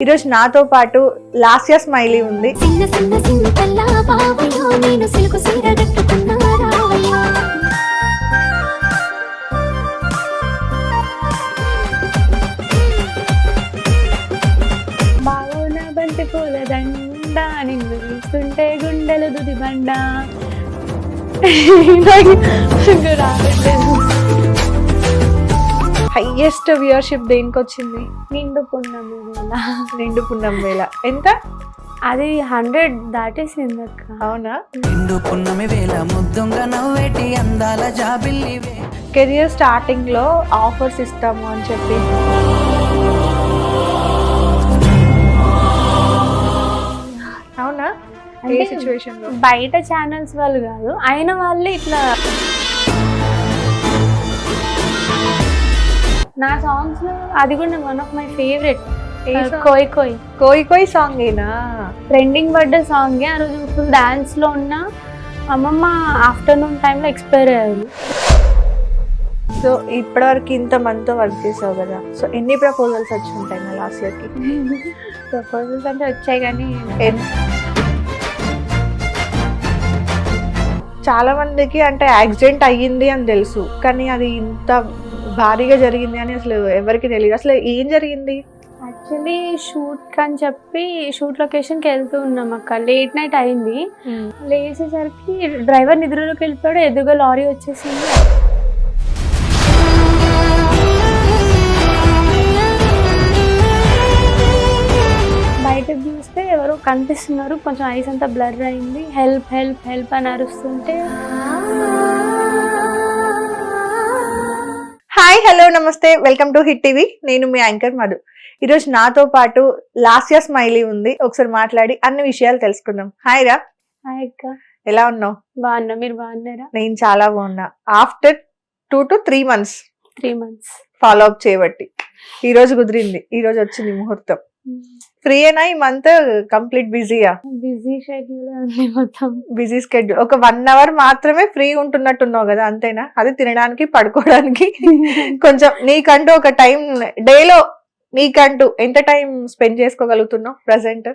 ఈరోజు నాతో పాటు లాస్య స్మైలీ ఉంది. బావున బంతి పూల దండ నిన్ను చూస్తుంటే గుండెలు దుది బండ రావట్లేదు. హైయెస్ట్ వ్యూయర్షిప్ దేనికి వచ్చింది నిండు పున్నమి వేళ. నిండు పున్నం వేళ. ఎంత? అది హండ్రెడ్ దాటేసింది అక్క. అవునా? నిండు పున్నమి వేళ ముద్దుంగా నవ్వేటి అందాల జాబిల్లివే కెరియర్ స్టార్టింగ్లో ఆఫర్స్ ఇస్తాము అని చెప్పి. అవునా? ఏ సిచ్యువేషన్ బయట ఛానల్స్ వాళ్ళు కాదు అయిన వాళ్ళు ఇట్లా నా సాంగ్స్ అది కూడా వన్ ఆఫ్ మై ఫేవరెట్? కోయ్ కోయ్ కోయి కోయి సాంగ్ ఏనా? ట్రెండింగ్ పడ్డ సాంగ్ ఆ రోజు ఫుల్ డాన్స్లో ఉన్న అమ్మమ్మ ఆఫ్టర్నూన్ టైంలో ఎక్స్పైర్ అయ్యారు. సో ఇప్పటివరకు ఇంత మందితో వర్క్ చేసావు కదా. సో ఎన్ని ప్రపోజల్స్ వచ్చి ఉంటాయి నా లాస్ట్ ఇయర్కి? ప్రపోజల్స్ అంటే వచ్చాయి కానీ చాలా మందికి అంటే యాక్సిడెంట్ అయ్యింది అని తెలుసు కానీ అది ఇంత భారీగా జరిగింది అని అసలు ఎవరికి తెలియదు. అసలు ఏం జరిగింది? యాక్చువల్లీ షూట్ అని చెప్పి షూట్ లొకేషన్కి వెళ్తూ ఉన్నాం అక్క. లేట్ నైట్ అయింది. లేచేసరికి డ్రైవర్ నిద్రలోకి వెళ్ళిపోయాడు. ఎదురుగా లారీ వచ్చేసింది. బయటకు చూస్తే ఎవరో కనిపిస్తున్నారు. కొంచెం ఐస్ అంతా బ్లర్ అయింది. హెల్ప్ హెల్ప్ హెల్ప్ అని అరుస్తుంటే హాయ్ హలో నమస్తే. Welcome to hit TV. నేను మీ యాంకర్ మధు. ఈరోజు నాతో పాటు లాస్య స్మైలీ ఉంది. ఒకసారి మాట్లాడి అన్ని విషయాలు తెలుసుకుందాం. హాయ్ రా. హాయ్ అక్క. ఎలా ఉన్నావు? బాగున్నా. మీరు బాగున్నారా? నేను చాలా బాగున్నా. After two to three months three months. Follow up చేయబట్టి. ఈ రోజు కుదిరింది. ఈ రోజు వచ్చింది ముహూర్తం. ఫ్రీ అయినా ఈ మంత్ కంప్లీట్ బిజీయా బిజీ షెడ్యూల్ ఉంది మొత్తం. బిజీ స్కెడ్యూల్ ఒక వన్ అవర్ మాత్రమే ఫ్రీ ఉంటున్నట్టున్నావు కదా అంతేనా? అది తినడానికి పడుకోవడానికి కొంచెం నీకంటూ ఒక టైం డేలో నీకంటూ ఎంత టైం స్పెండ్ చేసుకోగలుగుతున్నావు ప్రజెంట్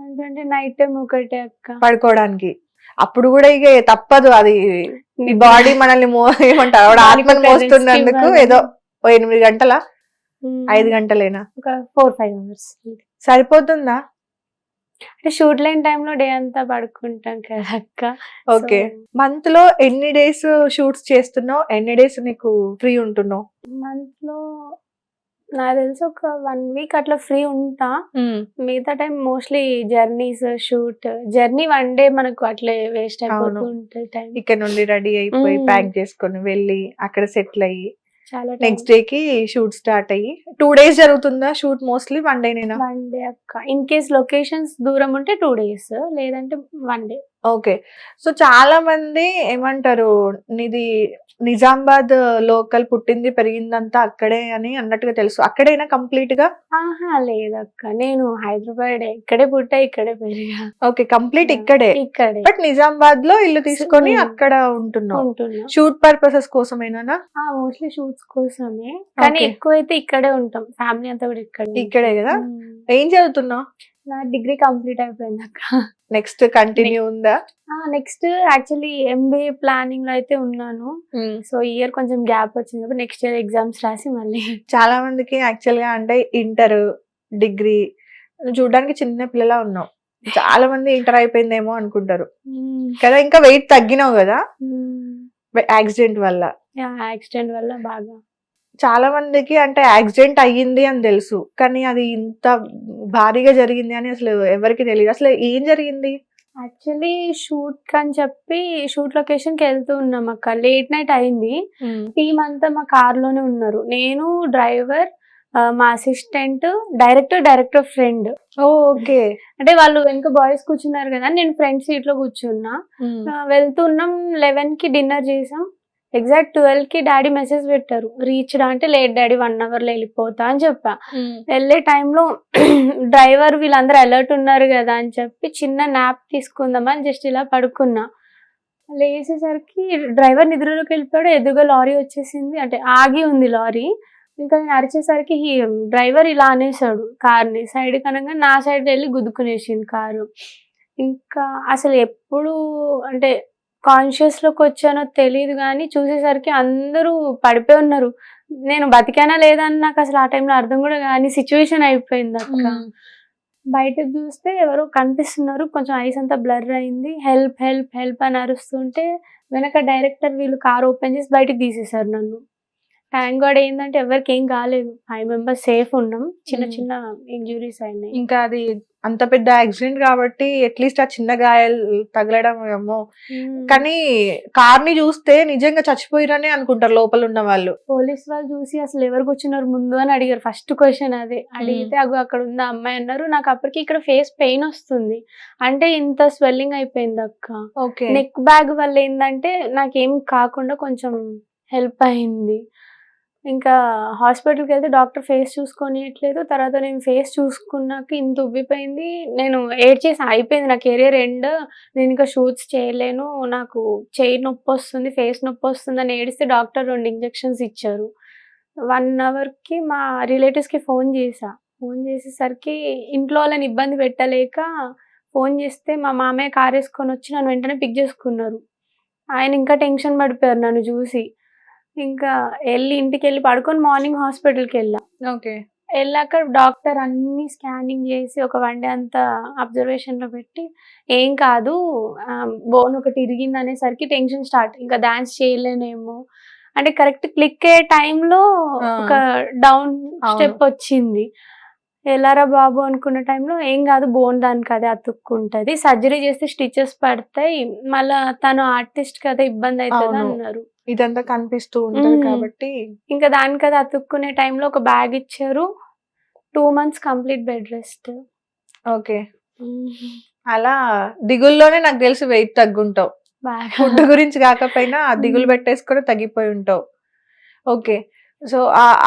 నాకంటే నైట్ టైం ఒకటే అక్క. పడుకోవడానికి. అప్పుడు కూడా ఇక తప్పదు అది. ఈ బాడీ మనల్ని మో ఏమంటారు? ఆవిడ ఆత్మని మోస్తున్నందుకు. ఏదో ఓ ఎనిమిది గంటల ఐదు గంటలేనా? ఒక ఫోర్ ఫైవ్ అవర్స్. సరిపోతుందా? అంటే షూట్ లేని టైంలో డే అంతా పడుకుంటాం కదా అక్క. ఓకే. మంత్లో ఎన్ని డేస్ షూట్స్ చేస్తున్నావు? ఎన్ని డేస్ నీకు ఫ్రీ ఉంటున్నావు? మంత్లో నాకు తెలిసి ఒక వన్ వీక్ అట్లా ఫ్రీ ఉంటా. మిగతా time mostly journeys shoot journey one day మనకు అట్లే వేస్ట్ అయిపోతూ. ఉంటుంది టైం. ఇక్కడ నుండి రెడీ అయిపోయి. ప్యాక్ చేసుకొని వెళ్ళి అక్కడ సెటిల్ అయ్యి చాలా నెక్స్ట్ డే కి షూట్ స్టార్ట్ అయ్యి. టూ డేస్ జరుగుతుందా షూట్ మోస్ట్లీ వన్ డే నేనా? వన్ డే అక్క. ఇన్ కేస్ లొకేషన్స్ దూరం ఉంటే టూ డేస్ లేదంటే వన్ డే ఓకే. సో చాలా మంది ఏమంటారు నీది నిజామాబాద్ లోకల్ పుట్టింది పెరిగిందంతా అక్కడే అని అన్నట్టుగా తెలుసు. అక్కడేనా కంప్లీట్గా ఆహా లేదక్క. నేను హైదరాబాద్. ఇక్కడే పుట్టా ఇక్కడే పెరిగా. ఓకే కంప్లీట్ ఇక్కడే. ఇక్కడే. బట్ నిజామాబాద్లో ఇల్లు తీసుకొని. అక్కడ ఉంటున్నావు. ఉంటున్నా. షూట్ పర్పసెస్ కోసమేనా మోస్ట్లీ షూట్స్ కోసమే. కానీ Okay. ఎక్కువ అయితే ఇక్కడే ఉంటాం. ఫ్యామిలీ అంతా కూడా ఇక్కడే ఇక్కడే కదా. ఏం చదువుతున్నావు? నా డిగ్రీ కంప్లీట్ అయిపోయింది అక్క. నెక్స్ట్ కంటిన్యూ ఉందా? నెక్స్ట్ యాక్చువల్లీ ఎంబీఏ ప్లానింగ్లో అయితే ఉన్నాను. సో ఇయర్ కొంచెం గ్యాప్ వచ్చింది కాబట్టి నెక్స్ట్ ఇయర్ ఎగ్జామ్స్ రాసి మళ్ళీ. చాలా మందికి యాక్చువల్గా అంటే ఇంటర్ డిగ్రీ చూడడానికి చిన్న పిల్లలా ఉన్నావు చాలా మంది ఇంటర్ అయిపోయిందేమో అనుకుంటారు. కదా ఇంకా వెయిట్ తగ్గినావు కదా? యాక్సిడెంట్ వల్ల. యాక్సిడెంట్ వల్ల బాగా. చాలా మందికి అంటే యాక్సిడెంట్ అయ్యింది అని తెలుసు కానీ అది ఇంత భారీగా జరిగింది అని అసలు ఎవరికి తెలియదు. అసలు ఏం జరిగింది? యాక్చువల్లీ షూట్ అని చెప్పి షూట్ లొకేషన్కి వెళ్తూ ఉన్నాం అక్క. లేట్ నైట్ అయింది. టీమ్ అంతా మా కార్లోనే ఉన్నారు. నేను డ్రైవర్ మా assistant director director friend. Okay. అంటే వాళ్ళు వెనుక బాయ్స్ కూర్చున్నారు కదా నేను ఫ్రంట్ సీట్లో కూర్చున్నా వెళ్తున్నాం లెవెన్కి డిన్నర్ చేసాం. ఎగ్జాక్ట్ ట్వెల్వ్కి డాడీ మెసేజ్ పెట్టారు. రీచ్ అంటే లేట్ డాడీ వన్ అవర్లో వెళ్ళిపోతా అని చెప్పా. వెళ్ళే టైంలో డ్రైవర్ వీళ్ళందరూ అలర్ట్ ఉన్నారు కదా అని చెప్పి చిన్న నాప్ తీసుకుందామని జస్ట్ ఇలా పడుకున్నా. లేచేసరికి డ్రైవర్ నిద్రలోకి వెళ్ళిపోయాడు. ఎదురుగా లారీ వచ్చేసింది. అంటే ఆగి ఉంది లారీ ఇంకా నేను అరిచేసరికి డ్రైవర్ ఇలా అనేసాడు కార్ని. సైడ్ కనగా నా సైడ్ వెళ్ళి గుద్దుకునేసింది కారు. ఇంకా అసలు ఎప్పుడు అంటే కాన్షియస్లోకి వచ్చానో తెలియదు కానీ చూసేసరికి అందరూ పడిపోయి ఉన్నారు. నేను బతికానా లేదా అని నాకు అసలు ఆ టైంలో అర్థం కూడా కానీ సిచ్యువేషన్ అయిపోయింది అక్క. బయటకు చూస్తే ఎవరో కనిపిస్తున్నారు. కొంచెం ఐస్ అంతా బ్లర్ అయింది. హెల్ప్ హెల్ప్ హెల్ప్ అని అరుస్తుంటే వెనక డైరెక్టర్ వీళ్ళు కార్ ఓపెన్ చేసి బయటకు తీసేశారు నన్ను. థ్యాంక్ గాడ్ ఏంటంటే ఎవరికి ఏం కాలేదు. ఫైవ్ మెంబర్స్ సేఫ్ ఉన్నాం. చిన్న Hmm. చిన్న ఇంజురీస్ అయినాయి. ఇంకా అది అంత పెద్ద యాక్సిడెంట్ కాబట్టి అట్లీస్ట్ ఆ చిన్న గాయాలు తగలడం ఏమో. Hmm. కానీ కార్ని చూస్తే నిజంగా చచ్చిపోయిరనే అనుకుంటారు లోపల ఉన్న వాళ్ళు. పోలీస్ వాళ్ళు చూసి అసలు ఎవరు కూర్చున్నారు ముందు అని అడిగారు. ఫస్ట్ క్వశ్చన్ అదే. అడిగితే అగో అక్కడ ఉన్న అమ్మాయి అన్నారు నాకు అప్పటికి ఇక్కడ ఫేస్ పెయిన్ వస్తుంది. అంటే ఇంత స్వెల్లింగ్ అయిపోయింది అక్క. ఓకే నెక్ బ్యాగ్ వల్ల ఏంటంటే నాకేం కాకుండా కొంచెం హెల్ప్ అయింది. ఇంకా హాస్పిటల్కి వెళ్తే డాక్టర్ ఫేస్ చూసుకొనియట్లేదు. తర్వాత నేను ఫేస్ చూసుకున్నాక ఇంత ఉబ్బిపోయింది. నేను ఏడ్ చేసి అయిపోయింది నా కెరీర్ ఎండ్. నేను ఇంకా షూట్స్ చేయలేను. నాకు చేయి నొప్పి వస్తుంది ఫేస్ నొప్పి వస్తుంది అని ఏడిస్తే డాక్టర్ రెండు ఇంజెక్షన్స్ ఇచ్చారు. వన్ అవర్కి మా రిలేటివ్స్కి ఫోన్ చేసా ఫోన్ చేసేసరికి ఇంట్లో వాళ్ళని ఇబ్బంది పెట్టలేక ఫోన్ చేస్తే మా మామయ్య కార్ వేసుకొని వచ్చి నన్ను వెంటనే పిక్ చేసుకున్నారు. ఆయన ఇంకా టెన్షన్ పడిపోయారు నన్ను చూసి. ఇంకా వెళ్ళి ఇంటికి వెళ్ళి పడుకొని మార్నింగ్ హాస్పిటల్కి వెళ్ళా ఓకే. వెళ్ళాక డాక్టర్ అన్ని స్కానింగ్ చేసి ఒక వన్ డే అంతా అబ్జర్వేషన్లో పెట్టి ఏం కాదు బోన్ ఒకటి ఇరిగింది అనేసరికి టెన్షన్ స్టార్ట్. ఇంకా డాన్స్ చేయలేనేమో. అంటే కరెక్ట్ క్లిక్ అయ్యే టైంలో. ఒక డౌన్. స్టెప్ వచ్చింది. ఎలారా బాబు అనుకున్న టైంలో ఏం కాదు బోన్ దానికి అదే అతుక్కుంటది. సర్జరీ చేస్తే స్టిచెస్ పడతాయి. మళ్ళా తను ఆర్టిస్ట్ కదా ఇబ్బంది అవుతుంది అవును. అన్నారు. ఇదంతా కనిపిస్తూ ఉంటది మ్మ్. కాబట్టి. ఇంకా దానికి అది అతుక్కునే టైంలో ఒక బ్యాగ్ ఇచ్చారు. Two months complete bed rest. Okay. అలా దిగుల్లోనే నాకు తెలిసి వెయిట్ తగ్గుంటావు. ఫుడ్ గురించి కాకపోయినా ఆ దిగులు మ్మ్. పెట్టేసుకొని తగ్గిపోయి ఉంటావు. ఓకే. సో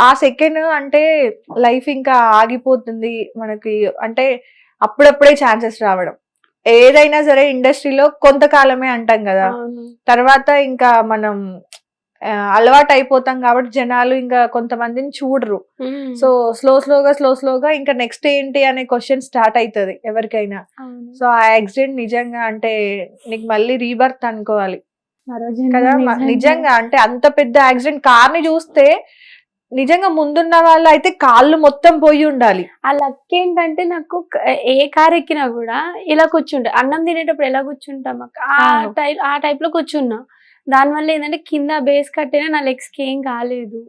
ఆ సెకండ్ అంటే లైఫ్ ఇంకా ఆగిపోతుంది మనకి. అంటే అప్పుడప్పుడే ఛాన్సెస్ రావడం. ఏదైనా సరే ఇండస్ట్రీలో కొంతకాలమే అంటాం కదా. తర్వాత ఇంకా మనం అలవాటు అయిపోతాం కాబట్టి జనాలు ఇంకా కొంతమందిని చూడరు. సో స్లో స్లోగా స్లో స్లోగా ఇంకా నెక్స్ట్ ఏంటి అనే క్వశ్చన్ స్టార్ట్ అవుతుంది ఎవరికైనా. సో ఆ యాక్సిడెంట్ నిజంగా అంటే నీకు మళ్ళీ రీబర్త్ అనుకోవాలి. కదా నిజంగా అంటే అంత పెద్ద యాక్సిడెంట్ కార్ని చూస్తే నిజంగా ముందున్న వాళ్ళు అయితే కాళ్ళు మొత్తం పోయి ఉండాలి. ఆ లక్ ఏంటంటే నాకు ఏ కార్ ఎక్కినా కూడా ఇలా కూర్చుంటా. అన్నం తినేటప్పుడు ఎలా కూర్చుంటాం? ఆ. టైప్ ఆ టైప్లో కూర్చున్నా. దానివల్ల ఏంటంటే కింద బేస్ కట్టినా నా లెగ్స్కి ఏం కాలేదు.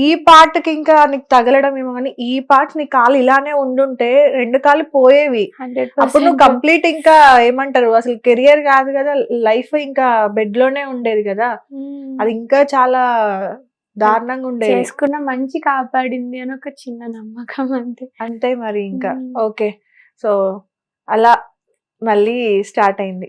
ఈ పార్ట్కి ఇంకా నీకు తగలడం ఏమో కానీ ఈ పార్ట్ నీ కాలు ఇలానే ఉండుంటే రెండు కాళ్ళు పోయేవి. అప్పుడు నువ్వు కంప్లీట్ ఇంకా ఏమంటారు? అసలు కెరియర్ కాదు కదా లైఫ్ ఇంకా బెడ్లోనే ఉండేది కదా. అది ఇంకా చాలా దారుణంగా ఉండేది. చేసుకున్న మంచి కాపాడింది అని ఒక చిన్న నమ్మకం అంతే. అంతే మరి ఇంకా. ఓకే. సో అలా మళ్ళీ స్టార్ట్ అయింది.